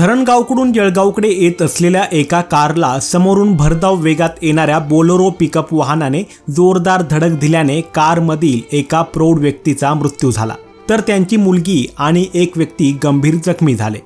धरणगावकडून जळगावकडे येत असलेल्या एका कारला समोरून भरधाव वेगात येणाऱ्या बोलोरो पिकअप वाहनाने जोरदार धडक दिल्याने कारमधील एका प्रौढ व्यक्तीचा मृत्यू झाला. तर त्यांची मुलगी आणि एक व्यक्ती गंभीर जखमी झाले.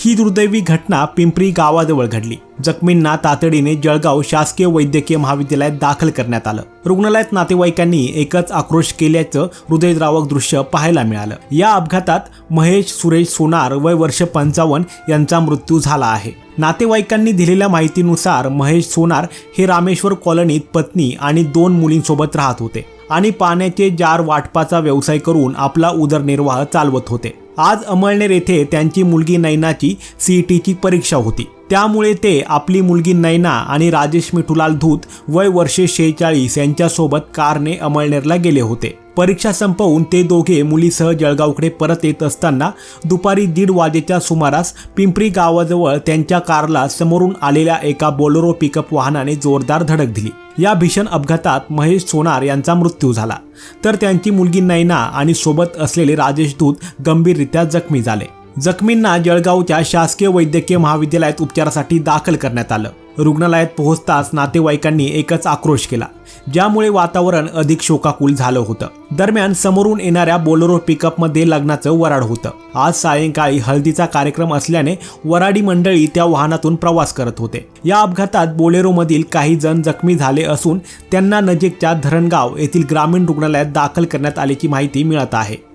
ही दुर्दैवी घटना पिंपरी गावाजवळ घडली. जखमींना तातडीने जळगाव शासकीय वैद्यकीय महाविद्यालयात दाखल करण्यात आलं. रुग्णालयात नातेवाईकांनी एकच आक्रोश केल्याचं हृदयद्रावक दृश्य पाहायला मिळालं. या अपघातात महेश सुरेश सोनार वय वर्ष पंचावन्न यांचा मृत्यू झाला आहे. नातेवाईकांनी दिलेल्या माहितीनुसार महेश सोनार हे रामेश्वर कॉलनीत पत्नी आणि दोन मुलींसोबत राहत होते आणि पाण्याचे जार वाटपाचा व्यवसाय करून आपला उदरनिर्वाह चालवत होते. आज अमळनेर येथे त्यांची मुलगी नैनाची सीईटीची परीक्षा होती. त्यामुळे ते आपली मुलगी नैना आणि राजेश मिठुलाल धूत वय वर्षे शेहेचाळीस यांच्यासोबत कारने अमळनेरला गेले होते. परीक्षा संपवून ते दोघे मुलीसह जळगावकडे परत येत असताना दुपारी दीड वाजेच्या सुमारास पिंपरी गावाजवळ त्यांच्या कारला समोरून आलेल्या एका बोलेरो पिकअप वाहनाने जोरदार धडक दिली. या भीषण अपघातात महेश सोनार यांचा मृत्यू झाला. तर त्यांची मुलगी नैना आणि सोबत असलेले राजेश दूत गंभीररित्या जखमी झाले. जखमींना जळगावच्या शासकीय वैद्यकीय महाविद्यालयात उपचारासाठी दाखल करण्यात आलं. रुग्णालयात पोहोचताच नातेवाईकांनी एकच आक्रोश केला ज्यामुळे वातावरण अधिक शोकाकुल झालं होतं. दरम्यान समोरून येणाऱ्या बोलेरो पिकअपमध्ये लग्नाचं वराड होतं. आज सायंकाळी हळदीचा कार्यक्रम असल्याने वराडी मंडळी त्या वाहनातून प्रवास करत होते. या अपघातात बोलेरोमधील काही जण जखमी झाले असून त्यांना नजीकच्या धरणगाव येथील ग्रामीण रुग्णालयात दाखल करण्यात आल्याची माहिती मिळत आहे.